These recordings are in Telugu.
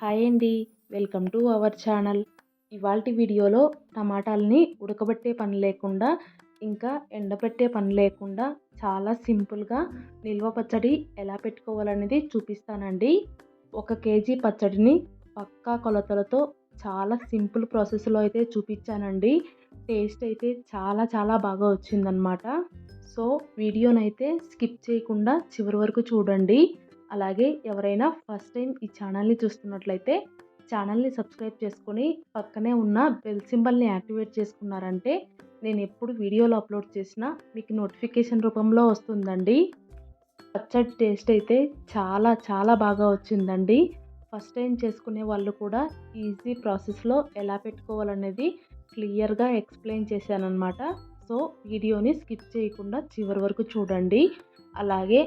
హాయ్ అండి. Welcome to our channel. ఇవాళ వీడియోలో టమాటాలని ఉడకబెట్టే పని లేకుండా ఇంకా ఎండబెట్టే పని లేకుండా చాలా సింపుల్గా నిల్వ పచ్చడి ఎలా పెట్టుకోవాలనేది చూపిస్తానండి. ఒక కేజీ పచ్చడిని పక్కా కొలతలతో చాలా సింపుల్ ప్రాసెస్లో అయితే చూపించానండి. టేస్ట్ అయితే చాలా చాలా బాగా వచ్చిందనమాట. సో వీడియోనైతే స్కిప్ చేయకుండా చివరి వరకు చూడండి. అలాగే ఎవరైనా ఫస్ట్ టైం ఈ ఛానల్ని చూస్తున్నట్లయితే ఛానల్ని సబ్స్క్రైబ్ చేసుకొని పక్కనే ఉన్న బెల్ సింబల్ని యాక్టివేట్ చేసుకున్నారంటే నేను ఎప్పుడు వీడియోలు అప్లోడ్ చేసినా మీకు నోటిఫికేషన్ రూపంలో వస్తుందండి. పచ్చడి టేస్ట్ అయితే చాలా చాలా బాగా వచ్చిందండి. ఫస్ట్ టైం చేసుకునే వాళ్ళు కూడా ఈజీ ప్రాసెస్లో ఎలా పెట్టుకోవాలనేది క్లియర్గా ఎక్స్ప్లెయిన్ చేశానమాట సో వీడియోని స్కిప్ చేయకుండా చివరి వరకు చూడండి. అలాగే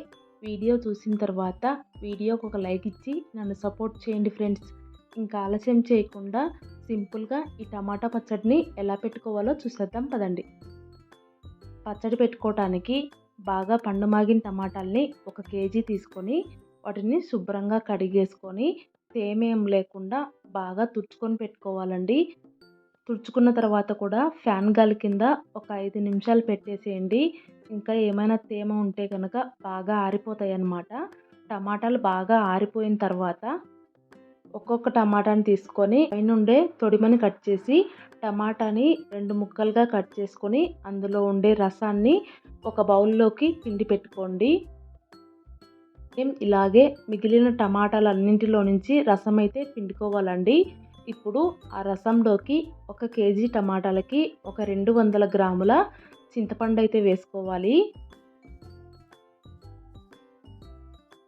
వీడియో చూసిన తర్వాత వీడియోకి ఒక లైక్ ఇచ్చి నన్ను సపోర్ట్ చేయండి ఫ్రెండ్స్. ఇంకా ఆలస్యం చేయకుండా సింపుల్గా ఈ టమాటా పచ్చడిని ఎలా పెట్టుకోవాలో చూసేద్దాం పదండి. పచ్చడి పెట్టుకోవటానికి బాగా పండు మాగిన టమాటాలని ఒక కేజీ తీసుకొని వాటిని శుభ్రంగా కడిగేసుకొని తేమేం లేకుండా బాగా తుడుచుకొని పెట్టుకోవాలండి. తుడుచుకున్న తర్వాత కూడా ఫ్యాన్ గాలి కింద ఒక ఐదు నిమిషాలు పెట్టేసేయండి. ఇంకా ఏమైనా తేమ ఉంటే కనుక బాగా ఆరిపోతాయి అన్నమాట టమాటాలు బాగా ఆరిపోయిన తర్వాత ఒక్కొక్క టమాటాని తీసుకొని పైనుండే తొడిమని కట్ చేసి టమాటాని రెండు ముక్కలుగా కట్ చేసుకొని అందులో ఉండే రసాన్ని ఒక బౌల్లోకి పిండి పెట్టుకోండి. ఇలాగే మిగిలిన టమాటాలన్నింటిలో నుంచి రసం అయితే పిండుకోవాలండి. ఇప్పుడు ఆ రసంలోకి ఒక కేజీ టమాటాలకి ఒక రెండు వందల గ్రాముల చింతపండు అయితే వేసుకోవాలి.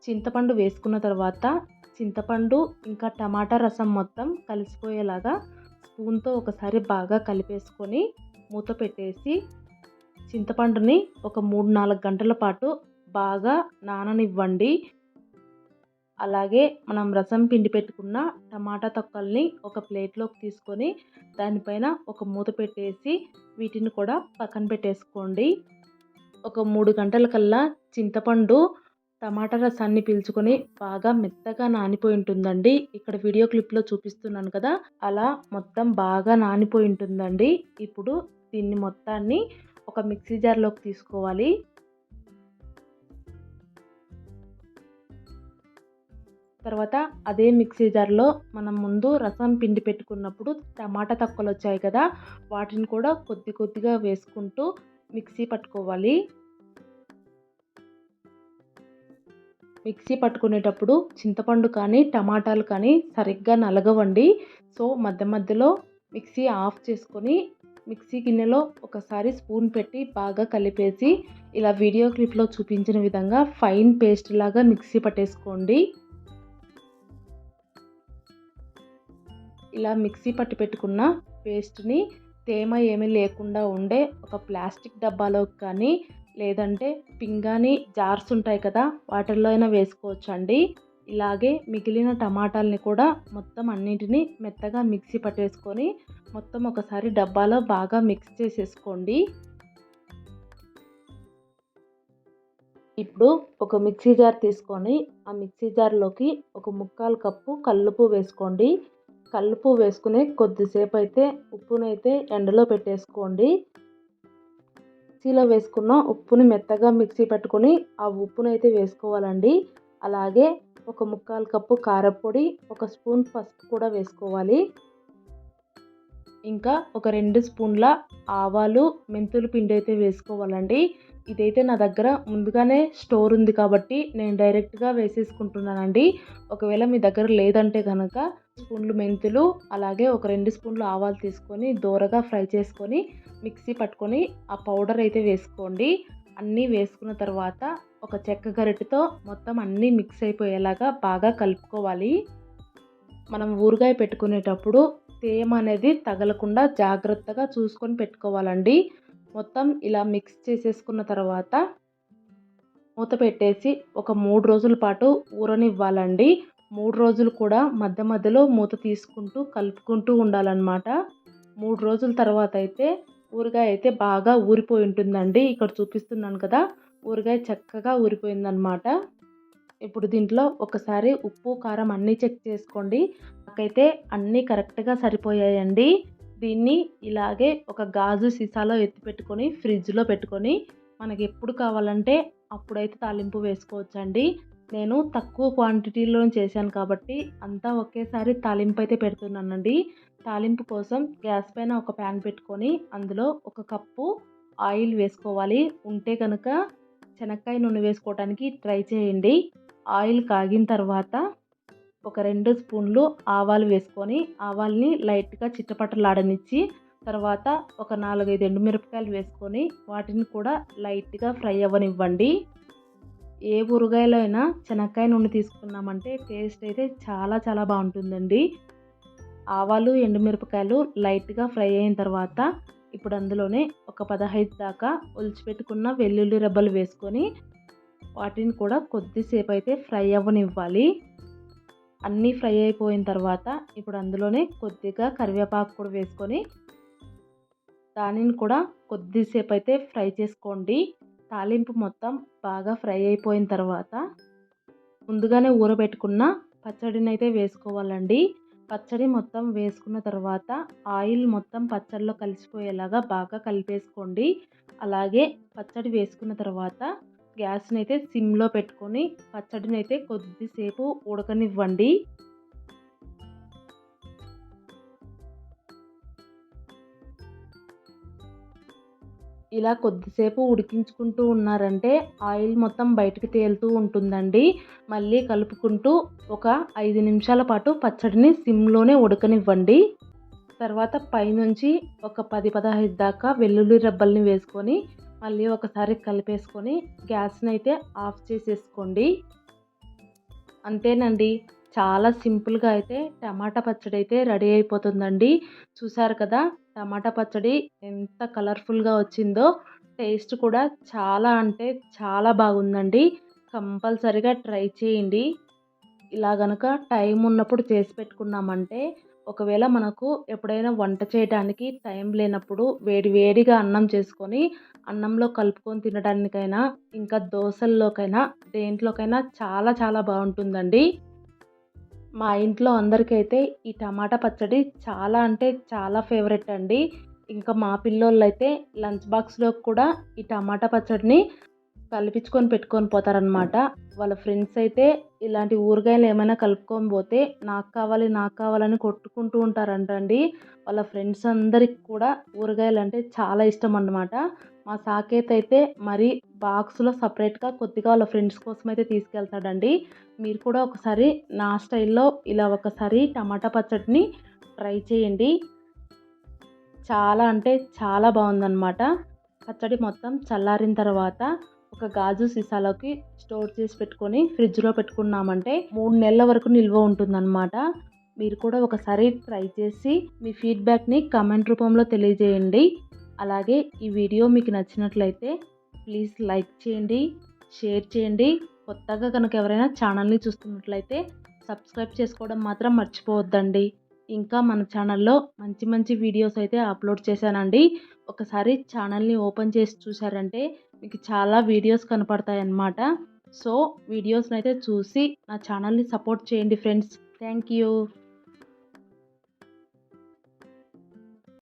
చింతపండు వేసుకున్న తర్వాత చింతపండు ఇంకా టమాటా రసం మొత్తం కలిసిపోయేలాగా స్పూన్తో ఒకసారి బాగా కలిపేసుకొని మూత పెట్టేసి చింతపండుని ఒక మూడు నాలుగు గంటల పాటు బాగా నాననివ్వండి. అలాగే మనం రసం పిండి పెట్టుకున్న టమాటా తొక్కల్ని ఒక ప్లేట్లోకి తీసుకొని దానిపైన ఒక మూత పెట్టేసి వీటిని కూడా పక్కన పెట్టేసుకోండి. ఒక మూడు గంటల కల్లా చింతపండు టమాటా రసాన్ని పీల్చుకొని బాగా మెత్తగా నానిపోయి ఉంటుందండి. ఇక్కడ వీడియో క్లిప్లో చూపిస్తున్నాను కదా అలా మొత్తం బాగా నానిపోయి ఉంటుందండి. ఇప్పుడు దీన్ని మొత్తాన్ని ఒక మిక్సీ జార్లోకి తీసుకోవాలి. తర్వాత అదే మిక్సీ జార్లో మనం ముందు రసం పిండి పెట్టుకున్నప్పుడు టమాటా తక్కువలు వచ్చాయి కదా వాటిని కూడా కొద్ది కొద్దిగా వేసుకుంటూ మిక్సీ పట్టుకోవాలి. మిక్సీ పట్టుకునేటప్పుడు చింతపండు కానీ టమాటాలు కానీ సరిగ్గా నలగవండి. సో మధ్య మధ్యలో మిక్సీ ఆఫ్ చేసుకొని మిక్సీ గిన్నెలో ఒకసారి స్పూన్ పెట్టి బాగా కలిపేసి ఇలా వీడియో క్లిప్లో చూపించిన విధంగా ఫైన్ పేస్ట్ లాగా మిక్సీ పట్టేసుకోండి. ఇలా మిక్సీ పట్టి పెట్టుకున్న పేస్ట్ని తేమ ఏమీ లేకుండా ఉండే ఒక ప్లాస్టిక్ డబ్బాలో కానీ లేదంటే పింగాని జార్స్ ఉంటాయి కదా వాటిల్లో అయినా వేసుకోవచ్చు అండి ఇలాగే మిగిలిన టమాటాలని కూడా మొత్తం అన్నింటినీ మెత్తగా మిక్సీ పట్టేసుకొని మొత్తం ఒకసారి డబ్బాలో బాగా మిక్స్ చేసేసుకోండి. ఇప్పుడు ఒక మిక్సీ జార్ తీసుకొని ఆ మిక్సీ జార్లోకి ఒక ముక్కాలు కప్పు కల్లుపు వేసుకోండి. కల్లుపు వేసుకుని కొద్దిసేపు అయితే ఉప్పునైతే ఎండలో పెట్టేసుకోండి. మిక్సీలో వేసుకున్న ఉప్పుని మెత్తగా మిక్సీ పట్టుకొని ఆ ఉప్పునైతే వేసుకోవాలండి. అలాగే ఒక ముక్కాలు కప్పు కారపొడి ఒక స్పూన్ పసుపు కూడా వేసుకోవాలి. ఇంకా ఒక రెండు స్పూన్ల ఆవాలు మెంతులు పిండి అయితే వేసుకోవాలండి. ఇదైతే నా దగ్గర ముందుగానే స్టోర్ ఉంది కాబట్టి నేను డైరెక్ట్గా వేసేసుకుంటున్నానండి. ఒకవేళ మీ దగ్గర లేదంటే కనుక స్పూన్లు మెంతులు అలాగే ఒక రెండు స్పూన్లు ఆవాలు తీసుకొని దూరగా ఫ్రై చేసుకొని మిక్సీ పట్టుకొని ఆ పౌడర్ అయితే వేసుకోండి. అన్నీ వేసుకున్న తర్వాత ఒక చెక్క గరిటెతో మొత్తం అన్నీ మిక్స్ అయిపోయేలాగా బాగా కలుపుకోవాలి. మనం ఊరగాయ పెట్టుకునేటప్పుడు తేమ అనేది తగలకుండా జాగ్రత్తగా చూసుకొని పెట్టుకోవాలండి. మొత్తం ఇలా మిక్స్ చేసేసుకున్న తర్వాత మూత పెట్టేసి ఒక మూడు రోజుల పాటు ఊరనివ్వాలండి. మూడు రోజులు కూడా మధ్య మధ్యలో మూత తీసుకుంటూ కలుపుకుంటూ ఉండాలన్నమాట. మూడు రోజుల తర్వాత అయితే ఊరగాయ అయితే బాగా ఊరిపోయి ఉంటుందండి. ఇక్కడ చూపిస్తున్నాను కదా ఊరగాయ చక్కగా ఊరిపోయిందనమాట ఇప్పుడు దీంట్లో ఒకసారి ఉప్పు కారం అన్నీ చెక్ చేసుకోండి. నాకైతే అన్నీ కరెక్ట్గా సరిపోయాయండి. దీన్ని ఇలాగే ఒక గాజు సీసాలో ఎత్తి పెట్టుకొని ఫ్రిడ్జ్లో పెట్టుకొని మనకి ఎప్పుడు కావాలంటే అప్పుడైతే తాలింపు వేసుకోవచ్చండి. నేను తక్కువ క్వాంటిటీలో చేశాను కాబట్టి అంతా ఒకేసారి తాలింపు అయితే పెడుతున్నానండి. తాలింపు కోసం గ్యాస్ పైన ఒక ప్యాన్ పెట్టుకొని అందులో ఒక కప్పు ఆయిల్ వేసుకోవాలి. ఉంటే కనుక శనక్కాయ నూనె వేసుకోవడానికి ట్రై చేయండి. ఆయిల్ కాగిన తర్వాత ఒక రెండు స్పూన్లు ఆవాలు వేసుకొని ఆవాల్ని లైట్గా చిట్టపట్టలాడనిచ్చి తర్వాత ఒక నాలుగైదు ఎండుమిరపకాయలు వేసుకొని వాటిని కూడా లైట్గా ఫ్రై అవ్వనివ్వండి. ఏ ఊరగాయలో అయినా శనక్కాయ నూనె తీసుకున్నామంటే టేస్ట్ అయితే చాలా చాలా బాగుంటుందండి. ఆవాలు ఎండుమిరపకాయలు లైట్గా ఫ్రై అయిన తర్వాత ఇప్పుడు అందులోనే ఒక పదహైదు దాకా ఒలిచిపెట్టుకున్న వెల్లుల్లి రెబ్బలు వేసుకొని వాటిని కూడా కొద్దిసేపు అయితే ఫ్రై అవ్వనివ్వాలి. అన్నీ ఫ్రై అయిపోయిన తర్వాత ఇప్పుడు అందులోనే కొద్దిగా కరివేపాకు కూడా వేసుకొని దానిని కూడా కొద్దిసేపు అయితే ఫ్రై చేసుకోండి. తాలింపు మొత్తం బాగా ఫ్రై అయిపోయిన తర్వాత ముందుగానే ఊరబెట్టుకున్న పచ్చడిని అయితే వేసుకోవాలండి. పచ్చడి మొత్తం వేసుకున్న తర్వాత ఆయిల్ మొత్తం పచ్చడిలో కలిసిపోయేలాగా బాగా కలిపేసుకోండి. అలాగే పచ్చడి వేసుకున్న తర్వాత గ్యాస్ని అయితే సిమ్లో పెట్టుకొని పచ్చడిని అయితే కొద్దిసేపు ఉడకనివ్వండి. ఇలా కొద్దిసేపు ఉడికించుకుంటూ ఉన్నారంటే ఆయిల్ మొత్తం బయటకు తేలుతూ ఉంటుందండి. మళ్ళీ కలుపుకుంటూ ఒక ఐదు నిమిషాల పాటు పచ్చడిని సిమ్లోనే ఉడకనివ్వండి. తర్వాత పైనుంచి ఒక పది పదహైదు దాకా వెల్లుల్లి రెబ్బల్ని వేసుకొని మళ్ళీ ఒకసారి కలిపేసుకొని గ్యాస్ని అయితే ఆఫ్ చేసేసుకోండి. అంతేనండి. చాలా సింపుల్గా అయితే టమాటా పచ్చడి అయితే రెడీ అయిపోతుందండి. చూసారు కదా? టమాటా పచ్చడి ఎంత కలర్ఫుల్గా వచ్చిందో టేస్ట్ కూడా చాలా అంటే చాలా బాగుందండి. కంపల్సరిగా ట్రై చేయండి. ఇలా గనక టైం ఉన్నప్పుడు చేసి పెట్టుకున్నామంటే ఒకవేళ మనకు ఎప్పుడైనా వంట చేయడానికి టైం లేనప్పుడు వేడి వేడిగా అన్నం చేసుకొని అన్నంలో కలుపుకొని తినడానికైనా ఇంకా దోశల్లోకైనా దేంట్లోకైనా చాలా చాలా బాగుంటుందండి. మా ఇంట్లో అందరికైతే ఈ టమాటా పచ్చడి చాలా అంటే చాలా ఫేవరెట్ అండి. ఇంకా మా పిల్లోళ్ళు అయితే లంచ్ బాక్స్లో కూడా ఈ టమాటా పచ్చడిని కలిపించుకొని పెట్టుకొని పోతారనమాట వాళ్ళ ఫ్రెండ్స్ అయితే ఇలాంటి ఊరగాయలు ఏమైనా కలుపుకొని పోతే నాకు కావాలి నాకు కావాలని కొట్టుకుంటూ ఉంటారంటండి. వాళ్ళ ఫ్రెండ్స్ అందరికి కూడా ఊరగాయలు అంటే చాలా ఇష్టం అన్నమాట. మా సాకేత్ అయితే మరి బాక్స్లో సపరేట్గా కొద్దిగా వాళ్ళ ఫ్రెండ్స్ కోసం అయితే తీసుకెళ్తాడండి. మీరు కూడా ఒకసారి నా స్టైల్లో ఇలా ఒకసారి టమాటా పచ్చడిని ట్రై చేయండి. చాలా అంటే చాలా బాగుందన్నమాట. పచ్చడి మొత్తం చల్లారిన తర్వాత ఒక గాజు సీసాలోకి స్టోర్ చేసి పెట్టుకొని ఫ్రిడ్జ్లో పెట్టుకున్నామంటే మూడు నెలల వరకు నిల్వ ఉంటుందన్నమాట. మీరు కూడా ఒకసారి ట్రై చేసి మీ ఫీడ్బ్యాక్ని కమెంట్ రూపంలో తెలియజేయండి. అలాగే ఈ వీడియో మీకు నచ్చినట్లయితే ప్లీజ్ లైక్ చేయండి షేర్ చేయండి. కొత్తగా కనుక ఎవరైనా ఛానల్ని చూస్తున్నట్లయితే సబ్స్క్రైబ్ చేసుకోవడం మాత్రం మర్చిపోవద్దండి. ఇంకా మన ఛానల్లో మంచి మంచి వీడియోస్ అయితే అప్లోడ్ చేశానండి. ఒకసారి ఛానల్ని ఓపెన్ చేసి చూసారంటే మీకు చాలా వీడియోస్ కనపడతాయి అన్నమాట సో వీడియోస్ని అయితే చూసి నా ఛానల్ని సపోర్ట్ చేయండి ఫ్రెండ్స్. Thank you.